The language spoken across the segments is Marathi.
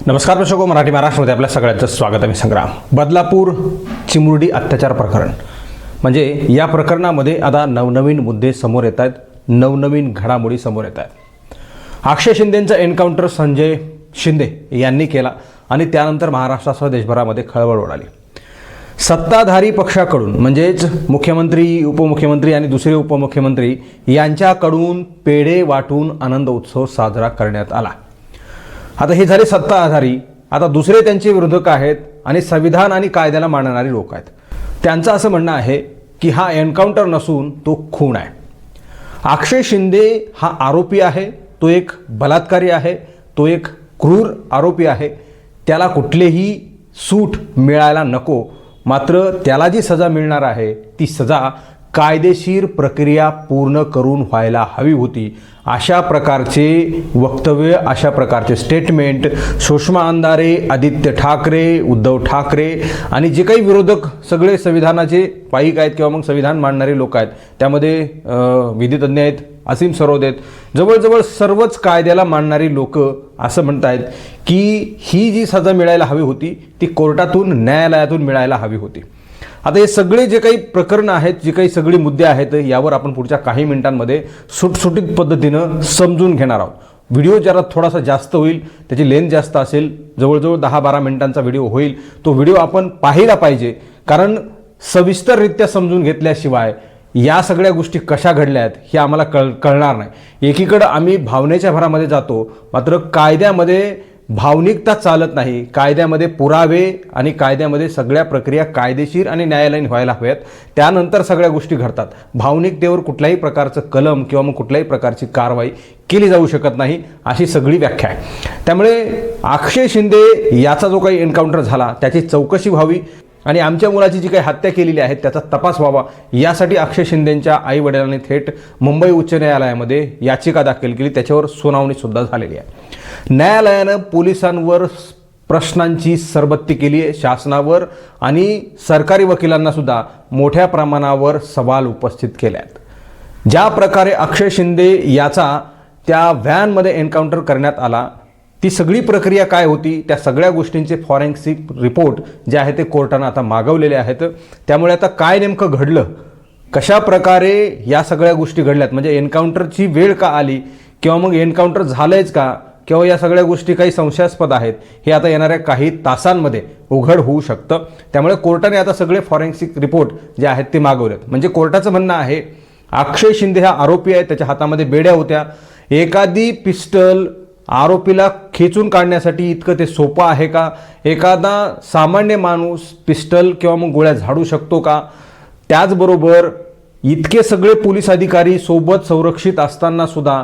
नमस्कार दर्शको हो, मराठी महाराष्ट्रामध्ये आपल्या सगळ्यांचं स्वागत आहे. मी संग्राम. बदलापूर चिमुरडी अत्याचार प्रकरण. म्हणजे या प्रकरणामध्ये आता नवनवीन मुद्दे समोर येत आहेत. नवनवीन घडामोडी समोर येत आहेत. अक्षय शिंदेंचा एन्काउंटर संजय शिंदे यांनी केला आणि त्यानंतर महाराष्ट्रासह देशभरामध्ये खळबळ उडाली सत्ताधारी पक्षाकडून म्हणजेच मुख्यमंत्री उपमुख्यमंत्री आणि दुसरे उपमुख्यमंत्री यांच्याकडून पेढे वाटून आनंद उत्सव साजरा करण्यात आला. आता हे झाले सत्ता आधारी आता दुसरे त्यांचे विरोधक आहेत आणि संविधान आणि कायद्याला मानणारे लोक आहेत. त्यांचं असं म्हणणं आहे की हा एन्काउंटर नसून तो खून आहे. अक्षय शिंदे हा आरोपी आहे तो एक बलात्कारी आहे तो एक क्रूर आरोपी आहे. त्याला कुठलेही सूट मिळायला नको. मात्र त्याला जी सजा मिळणार आहे ती सजा कायदेशीर प्रक्रिया पूर्ण करून व्हायला हवी होती. अशा प्रकारचे वक्तव्य अशा प्रकारचे स्टेटमेंट सुषमा अंधारे आदित्य ठाकरे उद्धव ठाकरे आणि जे काही विरोधक सगळे संविधानाचे पाईक आहेत किंवा मग संविधान मांडणारे लोक आहेत त्यामध्ये विधितज्ञ आहेत असीम सरोद आहेत. जवळजवळ सर्वच कायद्याला मांडणारी लोक असं म्हणतायत की ही जी सजा मिळायला हवी होती ती कोर्टातून न्यायालयातून मिळायला हवी होती. आता हे सगळे जे काही प्रकरणं आहेत जे काही सगळे मुद्दे आहेत यावर आपण पुढच्या काही मिनिटांमध्ये सुटसुटीत पद्धतीनं समजून घेणार आहोत. व्हिडिओ जरा थोडासा जास्त होईल त्याची लेंथ जास्त असेल जवळजवळ दहा बारा मिनिटांचा व्हिडिओ होईल. तो व्हिडिओ आपण पाहिला पाहिजे कारण सविस्तररित्या समजून घेतल्याशिवाय या सगळ्या गोष्टी कशा घडल्या आहेत हे आम्हाला कळ कळणार नाही. एकीकडं आम्ही भावनेच्या भरामध्ये जातो मात्र कायद्यामध्ये भावनिकता चालत नाही. कायद्यामध्ये पुरावे आणि कायद्यामध्ये सगळ्या प्रक्रिया कायदेशीर आणि न्यायालयीन व्हायला हव्यात. त्यानंतर सगळ्या गोष्टी घडतात. भावनिकतेवर कुठल्याही प्रकारचं कलम किंवा मग कुठल्याही प्रकारची कारवाई केली जाऊ शकत नाही अशी सगळी व्याख्या आहे. त्यामुळे अक्षय शिंदे याचा जो काही एन्काउंटर झाला त्याची चौकशी व्हावी आणि आमच्या मुलाची जी काही हत्या केलेली आहे त्याचा तपास व्हावा यासाठी अक्षय शिंदेंच्या आई वडिलांनी थेट मुंबई उच्च न्यायालयामध्ये याचिका दाखल केली. त्याच्यावर सुनावणीसुद्धा झालेली आहे. न्यायालयानं पोलिसांवर प्रश्नांची सरबत्ती केली आहे शासनावर आणि सरकारी वकिलांना सुद्धा मोठ्या प्रमाणावर सवाल उपस्थित केले आहेत ज्या प्रकारे अक्षय शिंदे याचा त्या व्हॅनमध्ये एन्काउंटर करण्यात आला ती सगळी प्रक्रिया काय होती त्या सगळ्या गोष्टींचे फॉरेन्सिक रिपोर्ट जे आहे ते कोर्टानं आता मागवलेले आहेत. त्यामुळे आता काय नेमकं घडलं कशा प्रकारे या सगळ्या गोष्टी घडल्यात म्हणजे एन्काउंटरची वेळ का आली किंवा मग एन्काउंटर झालंयच का किंवा या सगळ्या गोष्टी काही संशयास्पद आहेत हे आता येणाऱ्या काही तासांमध्ये उघड होऊ शकतं. त्यामुळे कोर्टाने आता सगळे फॉरेन्सिक रिपोर्ट जे आहेत ते मागवलेत. म्हणजे कोर्टाचं म्हणणं आहे अक्षय शिंदे हा आरोपी आहे त्याच्या हातामध्ये बेड्या होत्या. एखादी पिस्टल आरोपीला खेचून काढण्यासाठी इतकं ते सोपं आहे का? एखादा सामान्य माणूस पिस्टल किंवा मग गोळ्या झाडू शकतो का? त्याचबरोबर इतके सगळे पोलीस अधिकारी सोबत संरक्षित असताना सुद्धा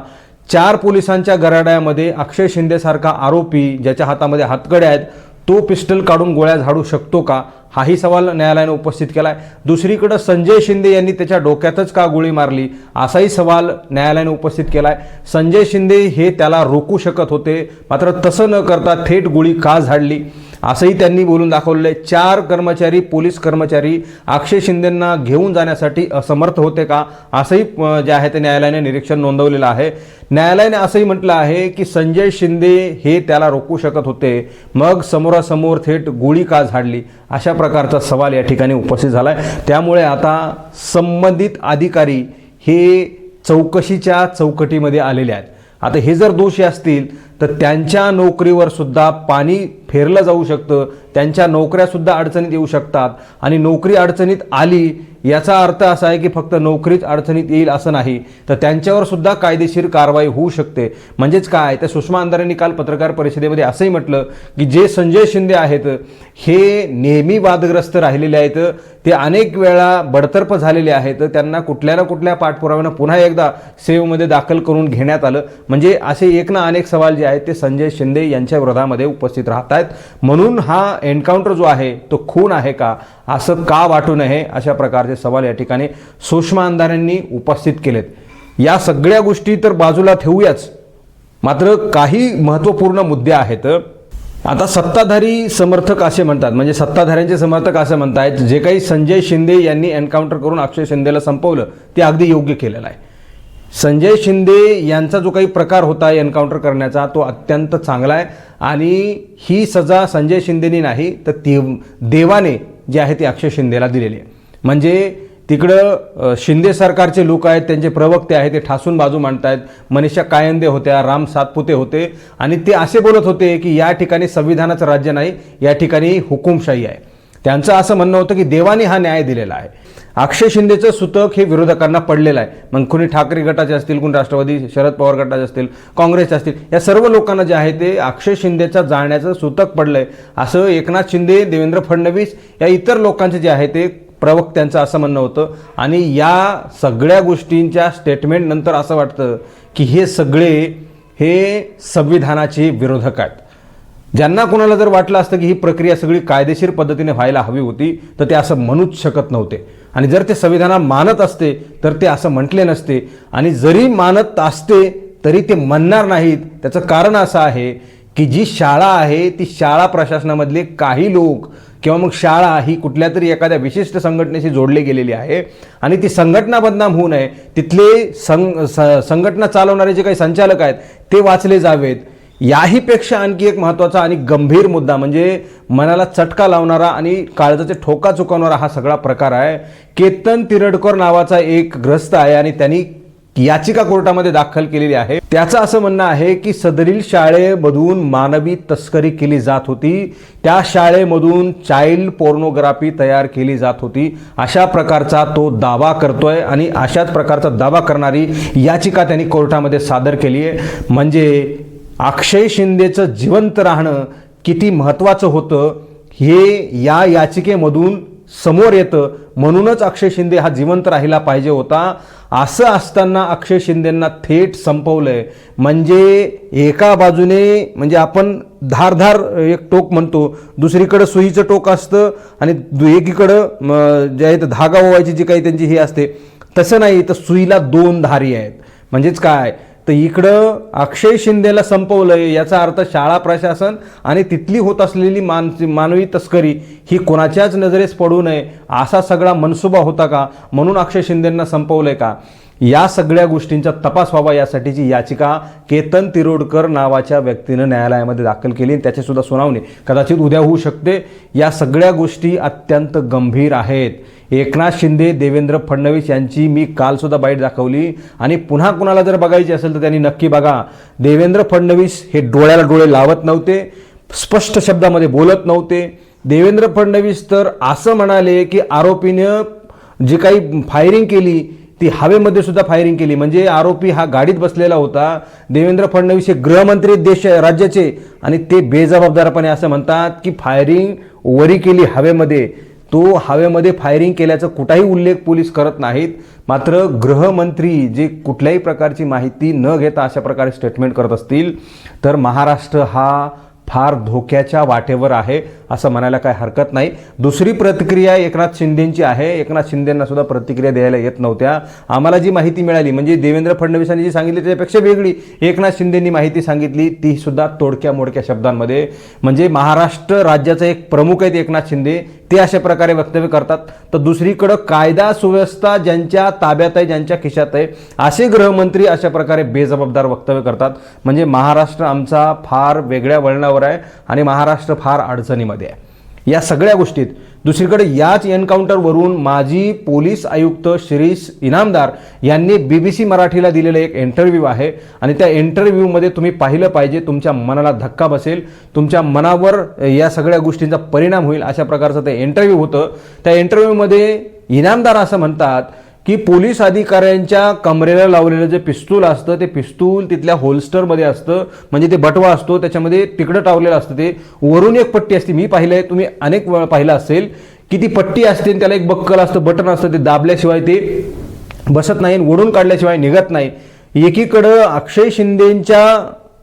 चार पोलिसांच्या गराड्यामध्ये अक्षय शिंदेसारखा आरोपी ज्याच्या हातामध्ये हातकड्या आहेत तो पिस्टल काढून गोळ्या झाडू शकतो का? हाही सवाल न्यायालयाने उपस्थित केला आहे दुसरीकडं संजय शिंदे यांनी त्याच्या डोक्यातच का गोळी मारली? असाही सवाल न्यायालयाने उपस्थित केला आहे संजय शिंदे हे त्याला रोखू शकत होते मात्र तसं न करता थेट गोळी का झाडली? असंही त्यांनी बोलून दाखवलेलं आहे चार कर्मचारी पोलीस कर्मचारी अक्षय शिंदेंना घेऊन जाण्यासाठी असमर्थ होते का? असंही जे आहे ते न्यायालयाने निरीक्षण नोंदवलेलं आहे. न्यायालयाने असंही म्हटलं आहे की संजय शिंदे हे त्याला रोखू शकत होते. मग समोरासमोर थेट गोळी का झाडली? अशा प्रकारचा सवाल या ठिकाणी उपस्थित झाला आहे त्यामुळे आता संबंधित अधिकारी हे चौकशीच्या चौकटीमध्ये आलेले आहेत. आता हे जर दोषी असतील तर त्यांच्या नोकरीवर सुद्धा पाणी फेरलं जाऊ शकतं त्यांच्या नोकऱ्यासुद्धा अडचणीत येऊ शकतात. आणि नोकरी अडचणीत आली याचा अर्थ असा आहे की फक्त नोकरीच अडचणीत येईल असं नाही. तर त्यांच्यावर सुद्धा कायदेशीर कारवाई होऊ शकते. म्हणजेच काय? तर सुषमा अंधारेंनी काल पत्रकार परिषदेमध्ये असंही म्हटलं की जे संजय शिंदे आहेत हे नेहमी वादग्रस्त राहिलेले आहेत. ते अनेक वेळा बडतर्फ झालेले आहेत. त्यांना कुठल्या ना कुठल्या पाठपुराव्यानं पुन्हा एकदा सेवेमध्ये दाखल करून घेण्यात आलं. म्हणजे असे एक ना अनेक सवाल जे आहेत ते संजय शिंदे यांच्या विरोधामध्ये उपस्थित राहत आहेत म्हणून हा एन्काउंटर जो आहे तो खून आहे का? असं का वाटू नये? अशा प्रकारचे सवाल या ठिकाणी सुषमा अंधारेंनी उपस्थित केलेत. या सगळ्या गोष्टी तर बाजूला ठेवूयाच. मात्र काही महत्त्वपूर्ण मुद्दे आहेत. आता सत्ताधारी समर्थक असे म्हणतात. म्हणजे सत्ताधाऱ्यांचे समर्थक असं आहेत जे काही संजय शिंदे यांनी एन्काउंटर करून अक्षय शिंदेला संपवलं ते अगदी योग्य केलेलं आहे. संजय शिंदे यांचा जो काही प्रकार होता एन्काउंटर करण्याचा तो अत्यंत चांगला आहे. आणि ही सजा संजय शिंदेनी नाही तर ती देवाने जे आहे ते अक्षय शिंदेला दिलेली आहे. म्हणजे तिकडं शिंदे सरकारचे लोक आहेत त्यांचे प्रवक्ते आहेत ते ठासून बाजू मांडतायत. मनीषा कायंदे होत्या राम सातपुते होते. आणि ते असे बोलत होते की या ठिकाणी संविधानाचं राज्य नाही या ठिकाणी हुकुमशाही आहे. त्यांचं असं म्हणणं होतं की देवाने हा न्याय दिलेला आहे. अक्षय शिंदेचं सुतक हे विरोधकांना पडलेलं आहे. मग कुणी ठाकरे गटाचे असतील कुणी राष्ट्रवादी शरद पवार गटाचे असतील काँग्रेसचे असतील या सर्व लोकांना जे आहे ते अक्षय शिंदेच्या जाण्याचं सुतक आहे असं एकनाथ शिंदे देवेंद्र फडणवीस या इतर लोकांचे जे आहे ते प्रवक्त्यांचं असं म्हणणं होतं. आणि या सगळ्या गोष्टींच्या स्टेटमेंट नंतर असं वाटतं की हे सगळे हे संविधानाचे विरोधक आहेत. ज्यांना कोणाला जर वाटलं असतं की ही प्रक्रिया सगळी कायदेशीर पद्धतीने व्हायला हवी होती तर ते असं म्हणूच शकत नव्हते. आणि जर ते संविधानात मानत असते तर ते असं म्हटले नसते. आणि जरी मानत असते तरी ते म्हणणार नाहीत. त्याचं कारण असं आहे की जी शाळा आहे ती शाळा प्रशासनामधले काही लोक किंवा मग शाळा ही कुठल्या तरी एखाद्या विशिष्ट संघटनेशी जोडली गेलेली आहे आणि ती संघटना बदनाम होऊ नये. तिथले संग संघटना चालवणारे जे काही संचालक आहेत ते वाचले जावेत. याहीपेक्षा आणखी एक महत्त्वाचा आणि गंभीर मुद्दा म्हणजे मनाला चटका लावणारा आणि काळजाचे ठोका चुकवणारा हा सगळा प्रकार आहे. केतन तिरडकर नावाचा एक ग्रस्त आहे आणि त्यांनी याचिका कोर्टामध्ये दाखल केलेली आहे. त्याचं असं म्हणणं आहे की सदरील शाळेमधून मानवी तस्करी केली जात होती. त्या शाळेमधून चाइल्ड पोर्नोग्राफी तयार केली जात होती. अशा प्रकारचा तो दावा करतोय आणि अशाच प्रकारचा दावा करणारी याचिका त्यांनी कोर्टामध्ये सादर केली आहे. म्हणजे अक्षय शिंदेचं जिवंत राहणं किती महत्त्वाचं होतं हे या याचिकेमधून समोर येतं. म्हणूनच अक्षय शिंदे हा जिवंत राहिला पाहिजे होता. असं असताना अक्षय शिंदेंना थेट संपवलंय. म्हणजे एका बाजूने म्हणजे आपण धारधार एक टोक म्हणतो. दुसरीकडं सुईचं टोक असतं आणि दु- एकीकडं जे आहे धागा ओवायची जी काही त्यांची ही असते तसं नाही. तर सुईला दोन धारी आहेत. म्हणजेच काय? तर इकडं अक्षय शिंदेला संपवलंय याचा अर्थ शाळा प्रशासन आणि तिथली होत असलेली मान मानवी तस्करी ही कोणाच्याच नजरेस पडू नये असा सगळा मनसुबा होता का? म्हणून अक्षय शिंदेंना संपवलंय का? या सगळ्या गोष्टींचा तपास व्हावा यासाठीची याचिका केतन तिरोडकर नावाच्या व्यक्तीनं न्यायालयामध्ये दाखल केली आणि त्याचीसुद्धा सुनावणी कदाचित उद्या होऊ शकते. या सगळ्या गोष्टी अत्यंत गंभीर आहेत. एकनाथ शिंदे देवेंद्र फडणवीस यांची मी कालसुद्धा बाईट दाखवली आणि पुन्हा कुणाला जर बघायची असेल तर त्यांनी नक्की बघा. देवेंद्र फडणवीस हे डोळ्याला डोळे लावत नव्हते स्पष्ट शब्दामध्ये बोलत नव्हते. देवेंद्र फडणवीस तर असं म्हणाले की आरोपीनं जी काही फायरिंग केली ती हवेमध्ये सुद्धा फायरिंग केली. म्हणजे आरोपी हा गाडीत बसलेला होता. देवेंद्र फडणवीस हे गृहमंत्री देश राज्याचे आणि ते बेजबाबदारपणे असं म्हणतात की फायरिंग वरी केली हवेमध्ये. तो हवेमध्ये फायरिंग केल्याचा कुठाही उल्लेख पोलीस करत नाहीत. मात्र गृहमंत्री जे कुठल्याही प्रकारची माहिती न घेता अशा प्रकारे स्टेटमेंट करत असतील तर महाराष्ट्र हा फार धोक्याच्या वाटेवर आहे असं म्हणायला काय हरकत नाही. दुसरी प्रतिक्रिया एकनाथ शिंदेंची आहे. एकनाथ शिंदेंना सुद्धा प्रतिक्रिया द्यायला येत नव्हत्या. आम्हाला जी माहिती मिळाली म्हणजे देवेंद्र फडणवीसांनी जी सांगितली त्याच्यापेक्षा वेगळी. एकनाथ शिंदेंनी माहिती सांगितली ती सुद्धा तोडक्या मोडक्या शब्दांमध्ये. म्हणजे महाराष्ट्र राज्याचा एक प्रमुख आहेत एकनाथ शिंदे. ते अशा प्रकारे वक्तव्य करतात. तर दुसरीकडं कायदा सुव्यवस्था ज्यांच्या ताब्यात आहे ज्यांच्या खिशात आहे असे गृहमंत्री अशा प्रकारे बेजबाबदार वक्तव्य करतात. म्हणजे महाराष्ट्र आमचा फार वेगळ्या वळणावर आहे आणि महाराष्ट्र फार अडचणीमध्ये आहे. या सगळ्या गोष्टीत. दुसरीकडे याच एन्काउंटरवरून माजी पोलीस आयुक्त शिरीष इनामदार यांनी बी बी सी मराठीला दिलेला एक इंटरव्ह्यू आहे. आणि त्या इंटरव्ह्यूमध्ये तुम्ही पाहिलं पाहिजे तुमच्या मनाला धक्का बसेल तुमच्या मनावर या सगळ्या गोष्टींचा परिणाम होईल अशा प्रकारचं ते इंटरव्ह्यू होतं. त्या इंटरव्ह्यूमध्ये इनामदार असं म्हणतात की पोलीस अधिकाऱ्यांच्या कमरेला लावलेलं जे पिस्तूल असतं ते पिस्तूल तिथल्या होल्स्टरमध्ये असतं. म्हणजे ते बटवा असतो त्याच्यामध्ये तिकडं टावलेलं असतं. ते वरून एक पट्टी असते. मी पाहिलं आहे तुम्ही अनेक वेळा पाहिलं असेल की ती पट्टी असते आणि त्याला एक बक्कल असतं बटन असतं ते दाबल्याशिवाय ते बसत नाही ओढून काढल्याशिवाय निघत नाही. एकीकडं अक्षय शिंदेंच्या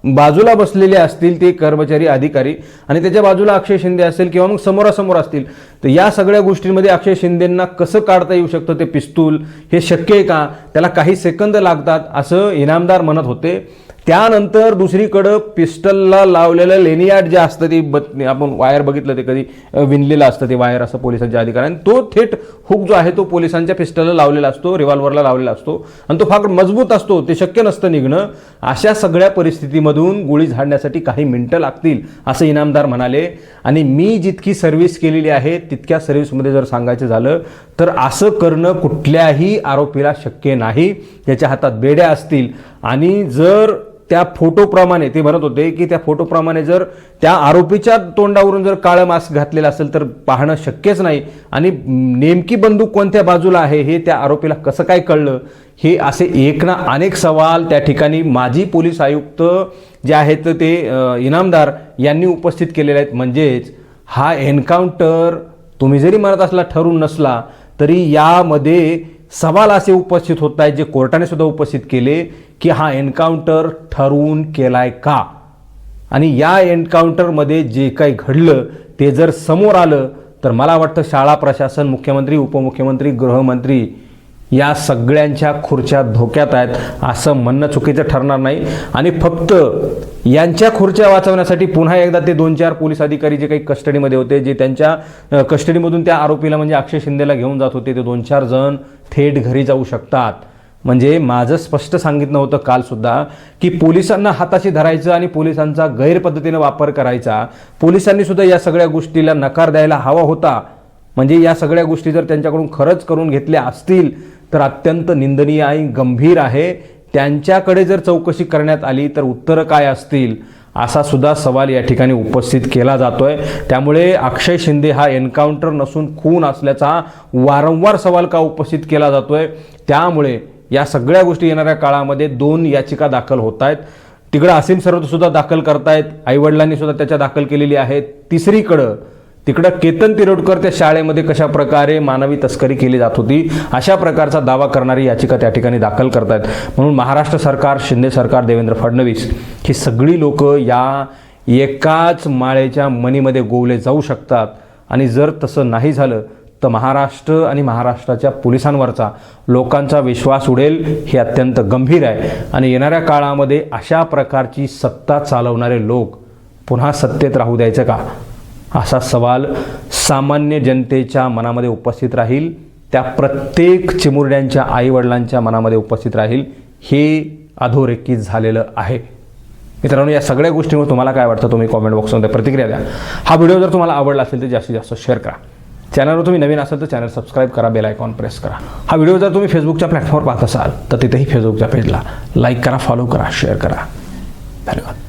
बाजूला बसलेले असतील ते कर्मचारी अधिकारी आणि त्याच्या बाजूला अक्षय शिंदे असेल किंवा मग समोरासमोर असतील तर या सगळ्या गोष्टींमध्ये अक्षय शिंदेंना कसं काढता येऊ शकतं ते पिस्तूल हे शक्य आहे का? त्याला काही सेकंद लागतात असं इनामदार म्हणत होते. त्यानंतर दुसरीकडं पिस्टलला लावलेलं लेनियार्ड जे असतं ते बत आपण वायर बघितलं ते कधी विणलेलं असतं ते वायर असं पोलिसांच्या अधिकाऱ्याने. तो थेट हुक जो आहे तो पोलिसांच्या पिस्टलला लावलेला असतो रिव्हॉल्वरला लावलेला असतो. आणि तो फार मजबूत असतो ते शक्य नसतं निघणं. अशा सगळ्या परिस्थितीमधून गोळी झाडण्यासाठी काही मिनटं लागतील असं इनामदार म्हणाले. आणि मी जितकी सर्व्हिस केलेली आहे तितक्या सर्व्हिसमध्ये जर सांगायचं झालं तर असं करणं कुठल्याही आरोपीला शक्य नाही. त्याच्या हातात बेड्या असतील. आणि जर त्या फोटोप्रमाणे ते म्हणत होते की त्या फोटोप्रमाणे जर त्या आरोपीच्या तोंडावरून जर काळं मास्क घातलेलं असेल तर पाहणं शक्यच नाही. आणि नेमकी बंदूक कोणत्या बाजूला आहे हे त्या आरोपीला कसं काय कळलं? हे असे एक ना अनेक सवाल त्या ठिकाणी माजी पोलीस आयुक्त जे आहेत ते इनामदार यांनी उपस्थित केलेले आहेत. म्हणजेच हा एन्काउंटर तुम्ही जरी म्हणत असला ठरून नसला तरी यामध्ये सवाल असे उपस्थित होत आहेत जे कोर्टाने सुद्धा उपस्थित केले की हा एन्काउंटर ठरवून केलाय का? आणि या एन्काउंटरमध्ये जे काही घडलं ते जर समोर आलं तर मला वाटतं शाळा प्रशासन मुख्यमंत्री उपमुख्यमंत्री गृहमंत्री या सगळ्यांच्या खुर्च्या धोक्यात आहेत असं म्हणणं चुकीचं ठरणार नाही. आणि फक्त यांच्या खुर्च्या वाचवण्यासाठी पुन्हा एकदा ते दोन चार पोलीस अधिकारी जे काही कस्टडीमध्ये होते जे त्यांच्या कस्टडीमधून त्या आरोपीला म्हणजे अक्षय शिंदेला घेऊन जात होते ते दोन चार जण थेट घरी जाऊ शकतात. म्हणजे माझं स्पष्ट सांगितलं होतं कालसुद्धा की पोलिसांना हाताशी धरायचं आणि पोलिसांचा गैरपद्धतीनं वापर करायचा. पोलिसांनी सुद्धा या सगळ्या गोष्टीला नकार द्यायला हवा होता. म्हणजे या सगळ्या गोष्टी जर त्यांच्याकडून खरंच करून घेतल्या असतील तर अत्यंत निंदनीय आणि गंभीर आहे. त्यांच्याकडे जर चौकशी करण्यात आली तर उत्तरं काय असतील असा सुद्धा सवाल या ठिकाणी उपस्थित केला जातोय. त्यामुळे अक्षय शिंदे हा एन्काउंटर नसून खून असल्याचा वारंवार सवाल का उपस्थित केला जातोय? त्यामुळे या सगळ्या गोष्टी येणाऱ्या काळामध्ये दोन याचिका दाखल होत आहेत तिकडं असीम सरवत सुद्धा दाखल करतायत. आईवडिलांनी सुद्धा त्याच्या दाखल केलेली आहे. तिसरीकडं तिकडं केतन तिरोडकर त्या शाळेमध्ये कशा प्रकारे मानवी तस्करी केली जात होती अशा प्रकारचा दावा करणारी याचिका त्या ठिकाणी दाखल करतायत. म्हणून महाराष्ट्र सरकार शिंदे सरकार देवेंद्र फडणवीस ही सगळी लोक या एकाच माळेच्या मनीमध्ये गोवले जाऊ शकतात. आणि जर तसं नाही झालं तर महाराष्ट्र आणि महाराष्ट्राच्या पोलिसांवरचा लोकांचा विश्वास उडेल हे अत्यंत गंभीर आहे. आणि येणाऱ्या काळामध्ये अशा प्रकारची सत्ता चालवणारे लोक पुन्हा सत्तेत राहू द्यायचं का? असा सवाल सामान्य जनतेच्या मनामध्ये उपस्थित राहील त्या प्रत्येक चिमुरड्यांच्या आईवडिलांच्या मनामध्ये उपस्थित राहील हे अधोरेखित झालेलं आहे. मित्रांनो या सगळ्या गोष्टींवर तुम्हाला काय वाटतं तुम्ही कॉमेंट बॉक्समध्ये प्रतिक्रिया द्या. हा व्हिडिओ जर तुम्हाला आवडला असेल तर जास्तीत जास्त शेअर करा. चॅनलवर तुम्ही नवीन असाल तर चॅनल सबस्क्राईब करा बेल आयकॉन प्रेस करा. हा व्हिडिओ जर तुम्ही फेसबुकच्या प्लॅटफॉर्मवर पाहत असाल तर तिथेही फेसबुकच्या पेजला लाईक करा फॉलो करा शेअर करा. धन्यवाद.